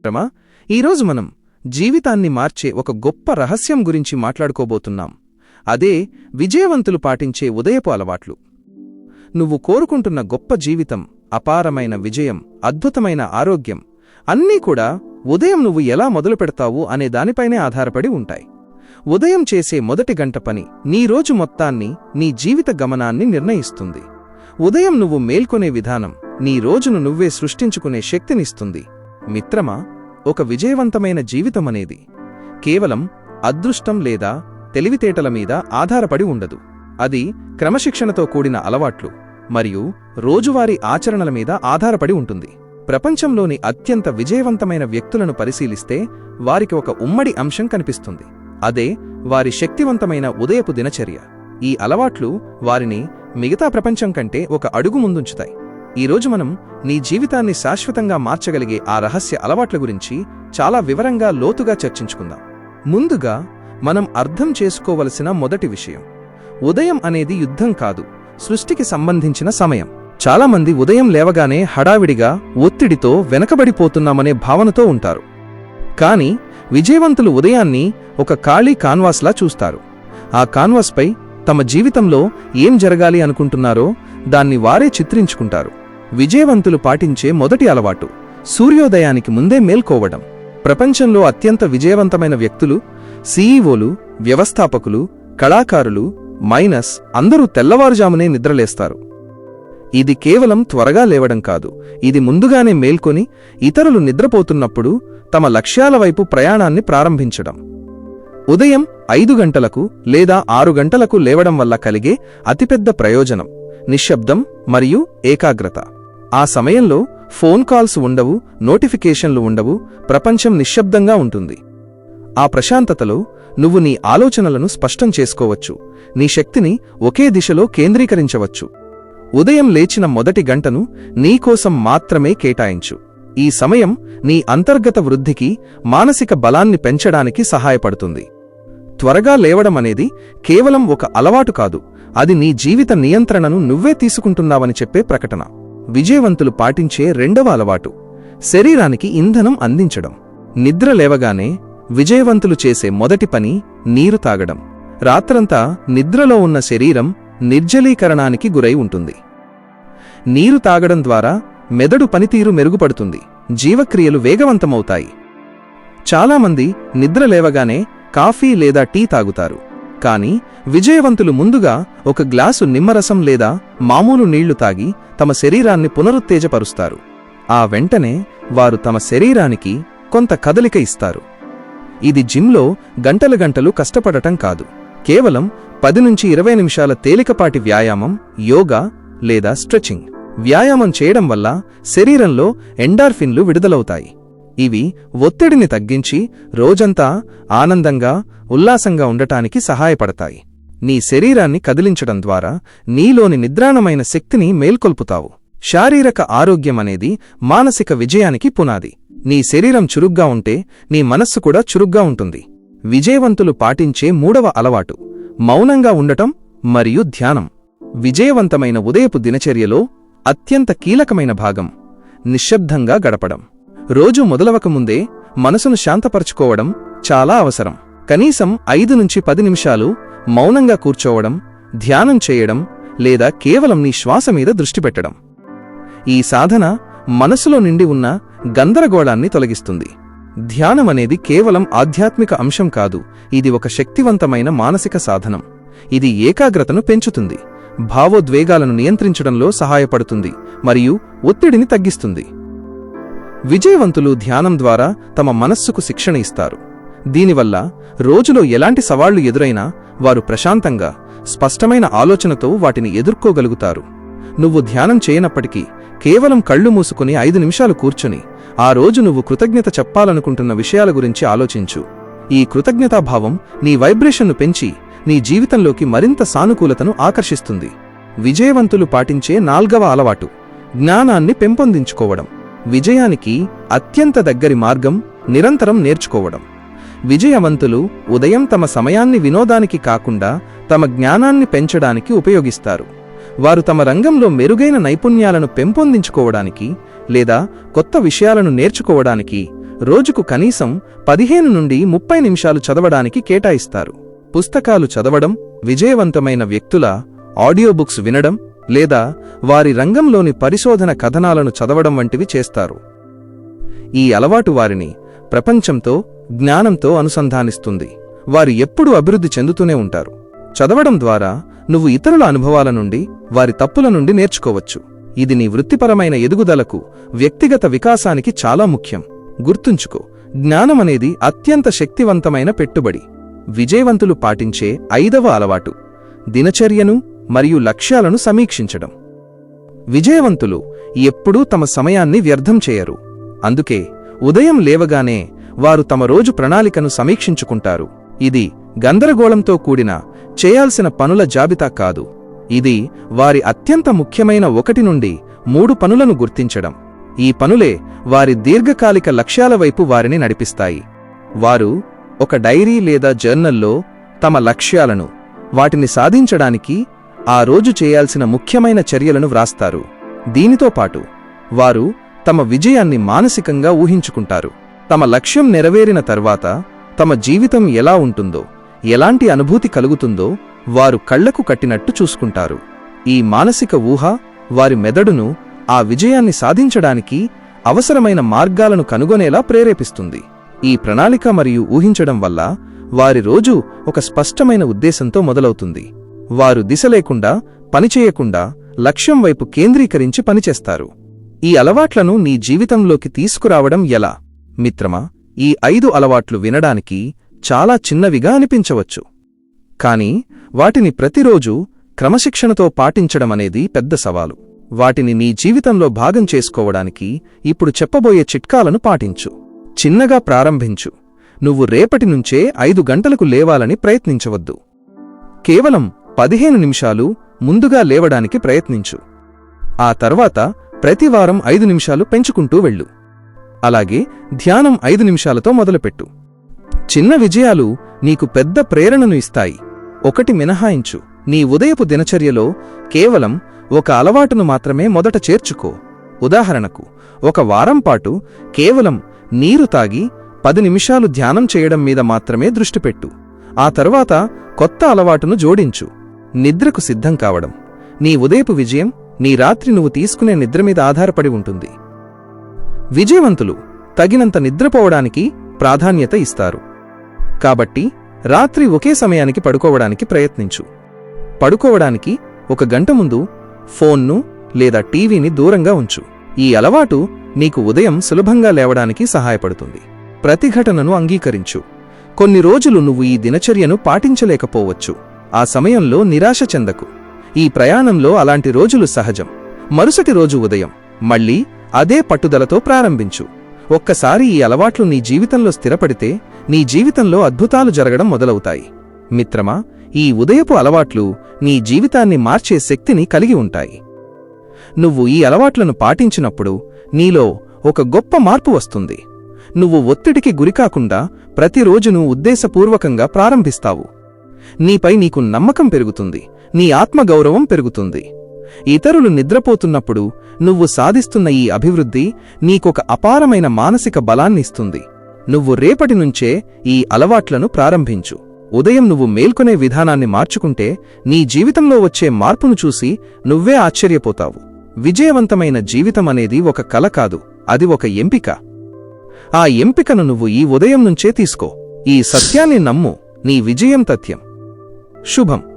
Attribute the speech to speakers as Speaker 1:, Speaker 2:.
Speaker 1: మిత్రమా ఈరోజు మనం జీవితాన్ని మార్చే ఒక గొప్ప రహస్యం గురించి మాట్లాడుకోబోతున్నాం. అదే విజయవంతులు పాటించే ఉదయపు అలవాట్లు. నువ్వు కోరుకుంటున్న గొప్ప జీవితం అపారమైన విజయం అద్భుతమైన ఆరోగ్యం అన్నీ కూడా ఉదయం నువ్వు ఎలా మొదలు పెడతావు అనే దానిపైనే ఆధారపడి ఉంటాయి. ఉదయం చేసే మొదటి గంట పని నీ రోజు మొత్తాన్ని నీ జీవిత గమనాన్ని నిర్ణయిస్తుంది. ఉదయం నువ్వు మేల్కొనే విధానం నీ రోజును నువ్వే సృష్టించుకునే శక్తినిస్తుంది. మిత్రమా ఒక విజయవంతమైన జీవితమనేది. కేవలం అదృష్టం లేదా తెలివితేటల మీద ఆధారపడి ఉండదు. అది క్రమశిక్షణతో కూడిన అలవాట్లు మరియు రోజువారీ ఆచరణల మీద ఆధారపడి ఉంటుంది. ప్రపంచంలోని అత్యంత విజయవంతమైన వ్యక్తులను పరిశీలిస్తే వారికి ఒక ఉమ్మడి అంశం కనిపిస్తుంది. అదే వారి శక్తివంతమైన ఉదయపు దినచర్య. ఈ అలవాట్లు వారిని మిగతా ప్రపంచం కంటే ఒక అడుగు ముందుంచుతాయి. ఈరోజు మనం నీ జీవితాన్ని శాశ్వతంగా మార్చగలిగే ఆ రహస్య అలవాట్ల గురించి చాలా వివరంగా లోతుగా చర్చించుకుందాం. ముందుగా మనం అర్థం చేసుకోవలసిన మొదటి విషయం. ఉదయం అనేది యుద్ధం కాదు సృష్టికి సంబంధించిన సమయం. చాలామంది ఉదయం లేవగానే హడావిడిగా ఒత్తిడితో వెనకబడిపోతున్నామనే భావనతో ఉంటారు. కాని విజయవంతులు ఉదయాన్ని ఒక ఖాళీ కాన్వాస్లా చూస్తారు. ఆ కాన్వాస్పై తమ జీవితంలో ఏం జరగాలి అనుకుంటున్నారో దాన్ని వారే చిత్రించుకుంటారు. విజయవంతులు పాటించే మొదటి అలవాటు సూర్యోదయానికి ముందే మేల్కోవడం. ప్రపంచంలో అత్యంత విజయవంతమైన వ్యక్తులు సీఈఓలు వ్యవస్థాపకులు కళాకారులు మైనస్ అందరూ తెల్లవారుజామునే నిద్రలేస్తారు. ఇది కేవలం త్వరగా లేవడం కాదు ఇది ముందుగానే మేల్కొని ఇతరులు నిద్రపోతున్నప్పుడు తమ లక్ష్యాల వైపు ప్రయాణాన్ని ప్రారంభించడం. ఉదయం ఐదు గంటలకు లేదా ఆరు గంటలకు లేవడం వల్ల కలిగే అతిపెద్ద ప్రయోజనం. నిశ్శబ్దం మరియు ఏకాగ్రత. ఆ సమయంలో ఫోన్ కాల్స్ ఉండవు నోటిఫికేషన్లు ఉండవు ప్రపంచం నిశ్శబ్దంగా ఉంటుంది. ఆ ప్రశాంతతలో నువ్వు నీ ఆలోచనలను స్పష్టం చేసుకోవచ్చు నీ శక్తిని ఒకే దిశలో కేంద్రీకరించవచ్చు. ఉదయం లేచిన మొదటి గంటను నీకోసం మాత్రమే కేటాయించు. ఈ సమయం నీ అంతర్గత వృద్ధికి మానసిక బలాన్ని పెంచడానికి సహాయపడుతుంది. త్వరగా లేవడం అనేది కేవలం ఒక అలవాటు కాదు. అది నీ జీవిత నియంత్రణను నువ్వే తీసుకుంటున్నావని చెప్పే ప్రకటన. విజయవంతులు పాటించే రెండవ అలవాటు. శరీరానికి ఇంధనం అందించడం. నిద్ర లేవగానే విజయవంతులు చేసే మొదటి పని నీరు తాగడం. రాత్రంతా నిద్రలో ఉన్న శరీరం నిర్జలీకరణానికి గురై ఉంటుంది. నీరు తాగడం ద్వారా మెదడు పనితీరు మెరుగుపడుతుంది. జీవక్రియలు వేగవంతమవుతాయి. చాలామంది నిద్ర లేవగానే కాఫీ లేదా టీ తాగుతారు. కానీ విజయవంతులు ముందుగా ఒక గ్లాసు నిమ్మరసం లేదా మామూలు నీళ్ళు తాగి తమ శరీరాన్ని పునరుత్తేజపరుస్తారు. ఆ వెంటనే వారు తమ శరీరానికి కొంత కదలిక ఇస్తారు. ఇది జిమ్లో గంటలు గంటలు కష్టపడటం కాదు. కేవలం పది నుంచి ఇరవై నిమిషాల తేలికపాటి వ్యాయామం యోగా లేదా స్ట్రెచింగ్. వ్యాయామం చేయడం వల్ల శరీరంలో ఎండార్ఫిన్లు విడుదలవుతాయి. ఇవి ఒత్తిడిని తగ్గించి రోజంతా ఆనందంగా ఉల్లాసంగా ఉండటానికి సహాయపడతాయి. నీ శరీరాన్ని కదిలించడం ద్వారా నీలోని నిద్రాణమైన శక్తిని మేల్కొల్పుతావు. శారీరక ఆరోగ్యం అనేది మానసిక విజయానికి పునాది. నీ శరీరం చురుగ్గా ఉంటే నీ మనస్సు కూడా చురుగ్గా ఉంటుంది. విజయవంతులు పాటించే మూడవ అలవాటు మౌనంగా ఉండటం మరియు ధ్యానం. విజయవంతమైన ఉదయపు దినచర్యలో అత్యంత కీలకమైన భాగం నిశ్శబ్దంగా గడపడం. రోజు మొదలవకముందే మనసును శాంతపరచుకోవడం చాలా అవసరం. కనీసం ఐదు నుంచి పది నిమిషాలు మౌనంగా కూర్చోవడం ధ్యానం చేయడం లేదా కేవలం నీ శ్వాస మీద దృష్టి పెట్టడం. ఈ సాధన మనసులో నిండి ఉన్న గందరగోళాన్ని తొలగిస్తుంది. ధ్యానమనేది కేవలం ఆధ్యాత్మిక అంశం కాదు ఇది ఒక శక్తివంతమైన మానసిక సాధనం. ఇది ఏకాగ్రతను పెంచుతుంది భావోద్వేగాలను నియంత్రించడంలో సహాయపడుతుంది మరియు ఒత్తిడిని తగ్గిస్తుంది. విజయవంతులు ధ్యానం ద్వారా తమ మనస్సుకు శిక్షణ ఇస్తారు. దీనివల్ల రోజులో ఎలాంటి సవాళ్ళు ఎదురైనా వారు ప్రశాంతంగా స్పష్టమైన ఆలోచనతో వాటిని ఎదుర్కోగలుగుతారు. నువ్వు ధ్యానం చేయనప్పటికీ కేవలం కళ్ళు మూసుకుని ఐదు నిమిషాలు కూర్చుని ఆ రోజు నువ్వు కృతజ్ఞత చెప్పాలనుకుంటున్న విషయాల గురించి ఆలోచించు. ఈ కృతజ్ఞతాభావం నీ వైబ్రేషన్ను పెంచి నీ జీవితంలోకి మరింత సానుకూలతను ఆకర్షిస్తుంది. విజయవంతులు పాటించే నాల్గవ అలవాటు జ్ఞానాన్ని పెంపొందించుకోవడం. విజయానికి అత్యంత దగ్గరి మార్గం నిరంతరం నేర్చుకోవడం. విజయవంతులు ఉదయం తమ సమయాన్ని వినోదానికి కాకుండా తమ జ్ఞానాన్ని పెంచడానికి ఉపయోగిస్తారు. వారు తమ రంగంలో మెరుగైన నైపుణ్యాలను పెంపొందించుకోవడానికి లేదా కొత్త విషయాలను నేర్చుకోవడానికి రోజుకు కనీసం పదిహేను నుండి ముప్పై నిమిషాలు చదవడానికి కేటాయిస్తారు. పుస్తకాలు చదవడం విజయవంతమైన వ్యక్తుల ఆడియో బుక్స్ వినడం లేదా వారి రంగంలోని పరిశోధన కథనాలను చదవడం వంటివి చేస్తారు. ఈ అలవాటు వారిని ప్రపంచంతో జ్ఞానంతో అనుసంధానిస్తుంది. వారు ఎప్పుడూ అభివృద్ధి చెందుతూనే ఉంటారు. చదవడం ద్వారా నువ్వు ఇతరుల అనుభవాల నుండి వారి తప్పుల నుండి నేర్చుకోవచ్చు. ఇది నీ వృత్తిపరమైన ఎదుగుదలకు వ్యక్తిగత వికాసానికి చాలా ముఖ్యం. గుర్తుంచుకో జ్ఞానమనేది అత్యంత శక్తివంతమైన పెట్టుబడి. విజయవంతులు పాటించే ఐదవ అలవాటు. దినచర్యను మరియు లక్ష్యాలను సమీక్షించడం. విజయవంతులు ఎప్పుడూ తమ సమయాన్ని వ్యర్థం చేయరు. అందుకే ఉదయం లేవగానే వారు తమ రోజు ప్రణాళికను సమీక్షించుకుంటారు. ఇది గందరగోళంతో కూడిన చేయాల్సిన పనుల జాబితా కాదు. ఇది వారి అత్యంత ముఖ్యమైన ఒకటి నుండి మూడు పనులను గుర్తించడం. ఈ పనులే వారి దీర్ఘకాలిక లక్ష్యాల వైపు వారిని నడిపిస్తాయి. వారు ఒక డైరీ లేదా జర్నల్లో తమ లక్ష్యాలను వాటిని సాధించడానికి ఆ రోజు చేయాల్సిన ముఖ్యమైన చర్యలను వ్రాస్తారు. దీనితో పాటు వారు తమ విజయాన్ని మానసికంగా ఊహించుకుంటారు. తమ లక్ష్యం నెరవేరిన తర్వాత తమ జీవితం ఎలా ఉంటుందో ఎలాంటి అనుభూతి కలుగుతుందో వారు కళ్ళకు కట్టినట్టు చూసుకుంటారు. ఈ మానసిక ఊహ వారి మెదడును ఆ విజయాన్ని సాధించడానికి అవసరమైన మార్గాలను కనుగొనేలా ప్రేరేపిస్తుంది. ఈ ప్రణాళిక మరియు ఊహించడం వల్ల వారి రోజు ఒక స్పష్టమైన ఉద్దేశంతో మొదలవుతుంది. వారు దిశ లేకుండా పనిచేయకుండా లక్ష్యం వైపు కేంద్రీకరించి పనిచేస్తారు. ఈ అలవాట్లను నీ జీవితంలోకి తీసుకురావడం ఎలా? మిత్రమా ఈ ఐదు అలవాట్లు వినడానికి చాలా చిన్నవిగా అనిపించవచ్చు. కాని వాటిని ప్రతిరోజూ క్రమశిక్షణతో పాటించడమనేది పెద్ద సవాలు. వాటిని నీ జీవితంలో భాగం చేసుకోవడానికి ఇప్పుడు చెప్పబోయే చిట్కాలను పాటించు. చిన్నగా ప్రారంభించు. నువ్వు రేపటి నుంచే ఐదు గంటలకు లేవాలని ప్రయత్నించవద్దు. కేవలం పదిహేను నిమిషాలు ముందుగా లేవడానికి ప్రయత్నించు. ఆ తర్వాత ప్రతివారం ఐదు నిమిషాలు పెంచుకుంటూ వెళ్ళు. అలాగే ధ్యానం ఐదు నిమిషాలతో మొదలుపెట్టు. చిన్న విజయాలు నీకు పెద్ద ప్రేరణను ఇస్తాయి. ఒకటి మినహాయించు. నీ ఉదయపు దినచర్యలో కేవలం ఒక అలవాటును మాత్రమే మొదట చేర్చుకో. ఉదాహరణకు ఒక వారం పాటు కేవలం నీరు తాగి పది నిమిషాలు ధ్యానం చేయడం మీద మాత్రమే దృష్టిపెట్టు ఆ తర్వాత కొత్త అలవాటును జోడించు. నిద్రకు సిద్ధం కావడం. నీ ఉదయపు విజయం నీ రాత్రి నువ్వు తీసుకునే నిద్ర మీద ఆధారపడి ఉంటుంది. విజయవంతులు తగినంత నిద్రపోవడానికి ప్రాధాన్యత ఇస్తారు. కాబట్టి రాత్రి ఒకే సమయానికి పడుకోవడానికి ప్రయత్నించు. పడుకోవడానికి ఒక గంట ముందు ఫోన్ను లేదా టీవీని దూరంగా ఉంచు. ఈ అలవాటు నీకు ఉదయం సులభంగా లేవడానికి సహాయపడుతుంది. ప్రతిఘటనను అంగీకరించు. కొన్ని రోజులు నువ్వు ఈ దినచర్యను పాటించలేకపోవచ్చు. ఆ సమయంలో నిరాశ చెందకు. ఈ ప్రయాణంలో అలాంటి రోజులు సహజం. మరుసటి రోజు ఉదయం మళ్ళీ అదే పట్టుదలతో ప్రారంభించు. ఒక్కసారి ఈ అలవాట్లు నీ జీవితంలో స్థిరపడితే నీ జీవితంలో అద్భుతాలు జరగడం మొదలవుతాయి. మిత్రమా ఈ ఉదయపు అలవాట్లు నీ జీవితాన్ని మార్చే శక్తిని కలిగి ఉంటాయి. నువ్వు ఈ అలవాట్లను పాటించినప్పుడు నీలో ఒక గొప్ప మార్పు వస్తుంది. నువ్వు ఒత్తిడికి గురికాకుండా ప్రతిరోజును ఉద్దేశపూర్వకంగా ప్రారంభిస్తావు. నీపై నీకు నమ్మకం పెరుగుతుంది. నీ ఆత్మగౌరవం పెరుగుతుంది. ఇతరులు నిద్రపోతున్నప్పుడు నువ్వు సాధిస్తున్న ఈ అభివృద్ధి నీకొక అపారమైన మానసిక బలాన్నిస్తుంది నువ్వు రేపటి నుంచే ఈ అలవాట్లను ప్రారంభించు. ఉదయం నువ్వు మేల్కొనే విధానాన్ని మార్చుకుంటే నీ జీవితంలో వచ్చే మార్పును చూసి నువ్వే ఆశ్చర్యపోతావు. విజయవంతమైన జీవితం అనేది ఒక కల కాదు అది ఒక ఎంపిక. ఆ ఎంపికను నువ్వు ఈ ఉదయం నుంచే తీసుకో. ఈ సత్యాన్ని నమ్ము నీ విజయం తథ్యం. శుభం